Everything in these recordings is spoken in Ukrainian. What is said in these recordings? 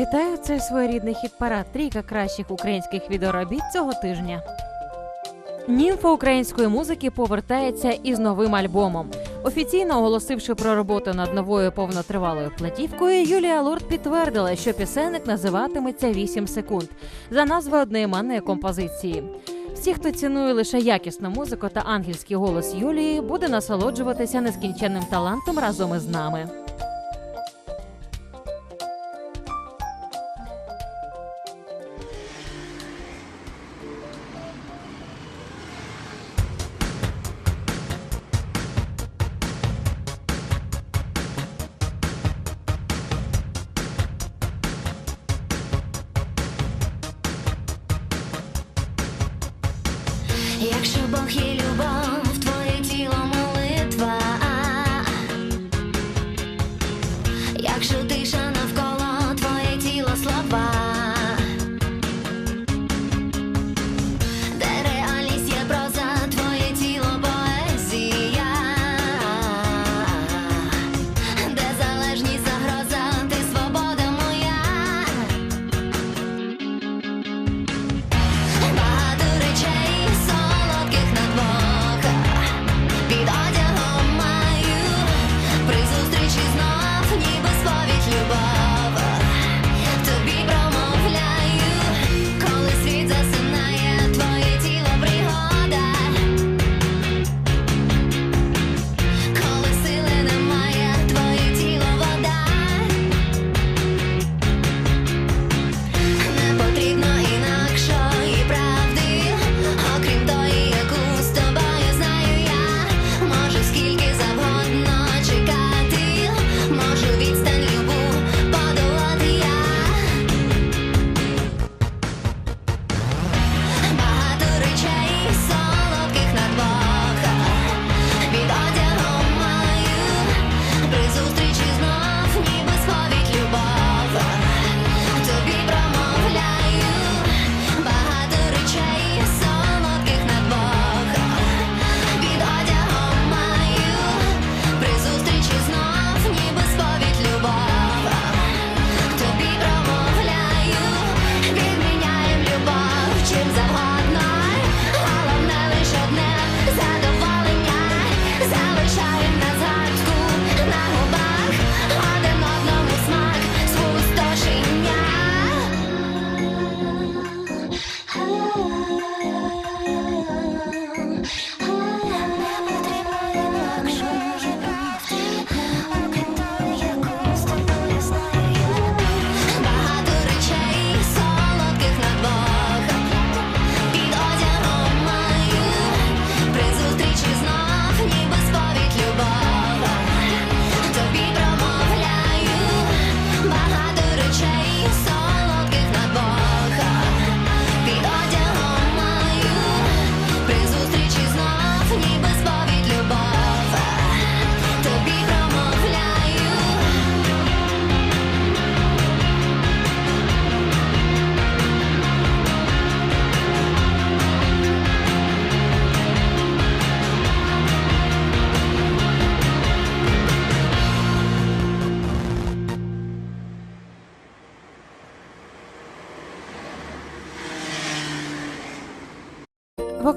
Вітаю, це своєрідний хіт-парад. Трійка кращих українських відеоробіт цього тижня. Німфа української музики повертається із новим альбомом. Офіційно оголосивши про роботу над новою повнотривалою платівкою, Юлія Лорд підтвердила, що пісенник називатиметься «8 секунд за назвою одноіменної композиції. Всі, хто цінує лише якісну музику та ангельський голос Юлії, буде насолоджуватися нескінченним талантом разом із нами. Якщо Бог є любов,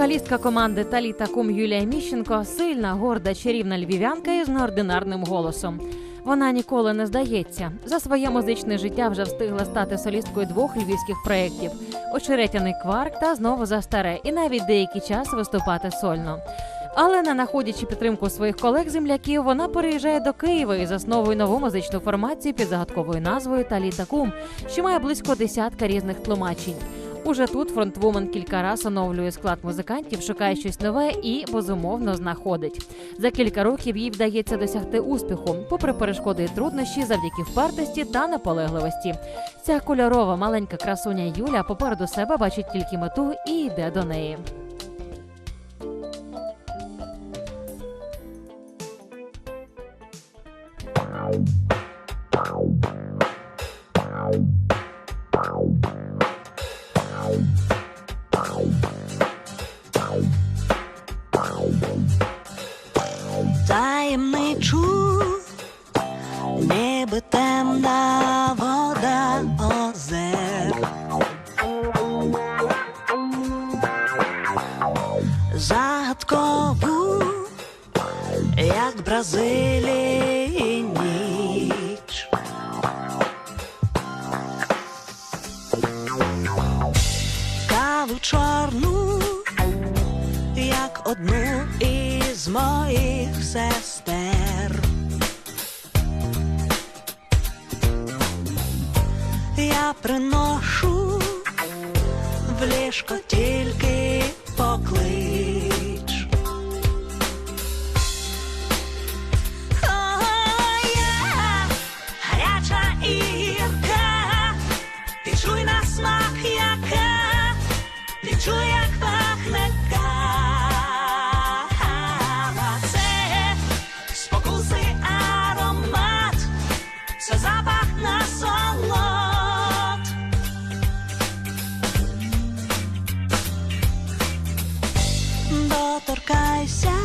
Вокалістка команди Таліта Кум Юлія Міщенко сильна, горда, чарівна львів'янка із неординарним голосом. Вона ніколи не здається. За своє музичне життя вже встигла стати солісткою двох львівських проєктів Очеретяний кварк та знову за старе, і навіть деякий час виступати сольно. Але не знаходячи підтримку своїх колег-земляків, вона переїжджає до Києва і засновує нову музичну формацію під загадковою назвою Таліта Кум, що має близько десятка різних тлумачень. Уже тут фронтвумен кілька раз оновлює склад музикантів, шукає щось нове і безумовно знаходить. За кілька років їй вдається досягти успіху, попри перешкоди і труднощі, завдяки впертості та наполегливості. Ця кольорова маленька красуня Юля попереду себе бачить тільки мету і йде до неї. Бразилії ніч. Каву чорну, як одну із моїх сестер. Я приношу в ліжко тільки запах на солод. Доторкайся,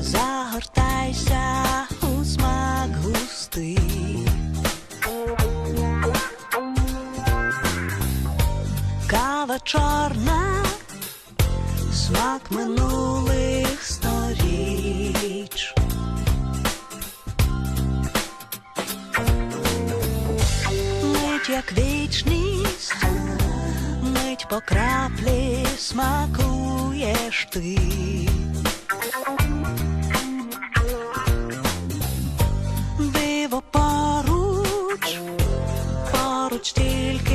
загортайся у смак густий. Кава чорна, смак минулих як вічність, мить по краплі смакуєш ти. Диво поруч, поруч тільки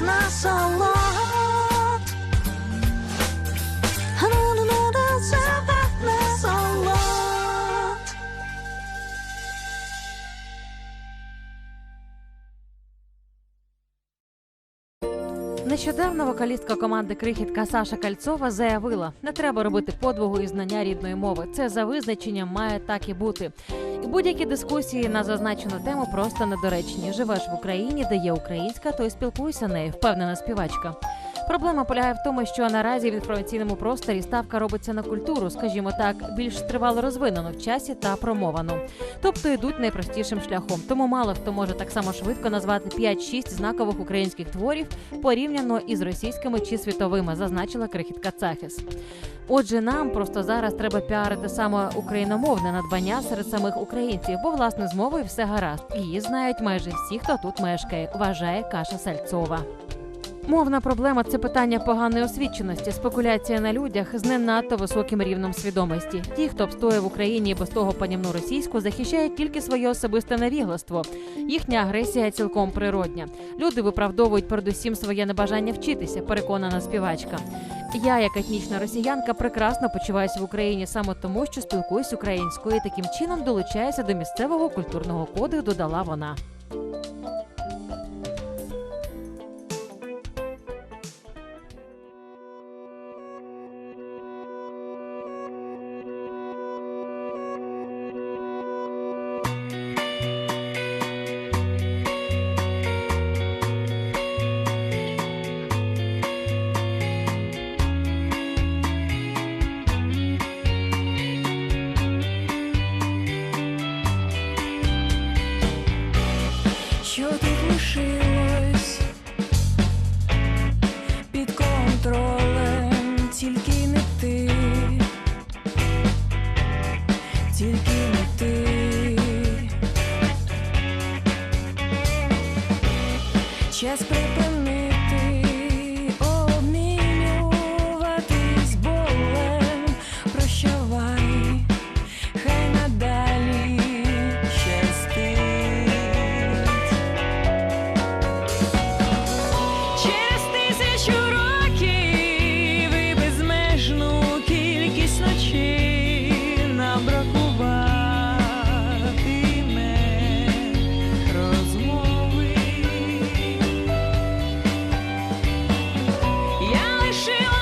запах на Нещодавно вокалістка команди Крихітка Саша Кальцова заявила: не треба робити подвигу і знання рідної мови. Це за визначенням має так і бути. І будь-які дискусії на зазначену тему просто недоречні. Живеш в Україні, де є українська, то й спілкуйся нею, впевнена співачка. Проблема полягає в тому, що наразі в інформаційному просторі ставка робиться на культуру, скажімо так, більш тривало розвинену в часі та промовану. Тобто йдуть найпростішим шляхом. Тому мало хто може так само швидко назвати 5-6 знакових українських творів порівняно із російськими чи світовими, зазначила крихітка Цахіс. Отже, нам просто зараз треба піарити саме україномовне надбання серед самих українців, бо власне з мовою все гаразд. Її знають майже всі, хто тут мешкає, вважає Каша Сальцова. Мовна проблема це питання поганої освіченості, спекуляція на людях з не надто високим рівнем свідомості. Ті, хто обстоює в Україні без того панівну російську, захищають тільки своє особисте невігластво. Їхня агресія цілком природня. Люди виправдовують передусім своє небажання вчитися, переконана співачка. Я, як етнічна росіянка, прекрасно почуваюся в Україні саме тому, що спілкуюсь українською і таким чином долучаюся до місцевого культурного коду. Додала вона. Я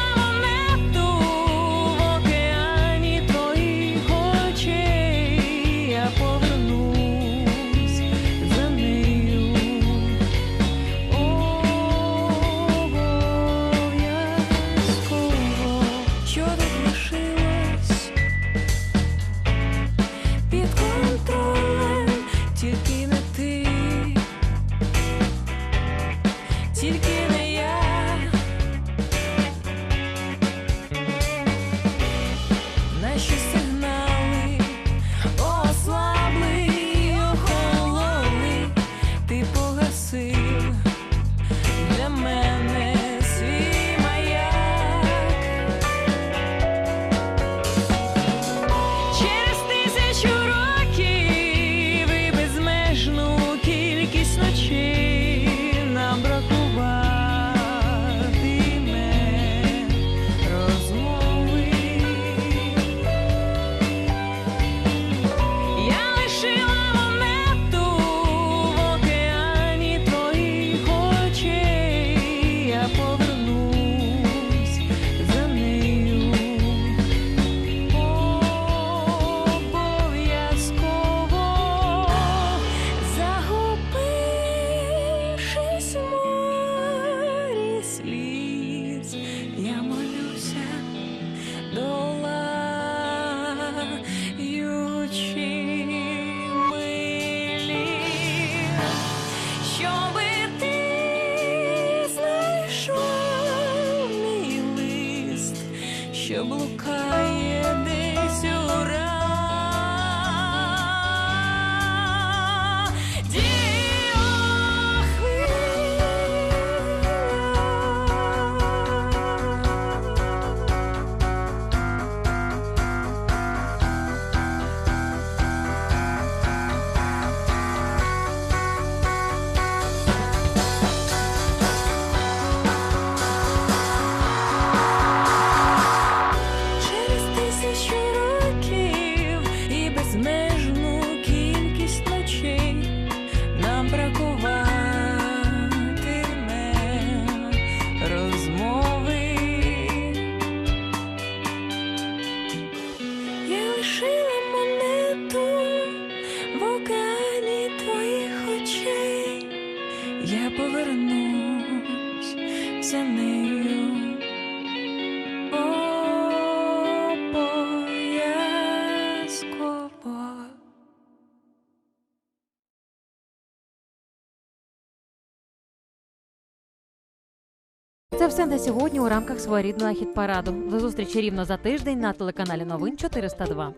Це все на сьогодні у рамках своєрідного хіт-параду. До зустрічі рівно за тиждень на телеканалі Новин 402.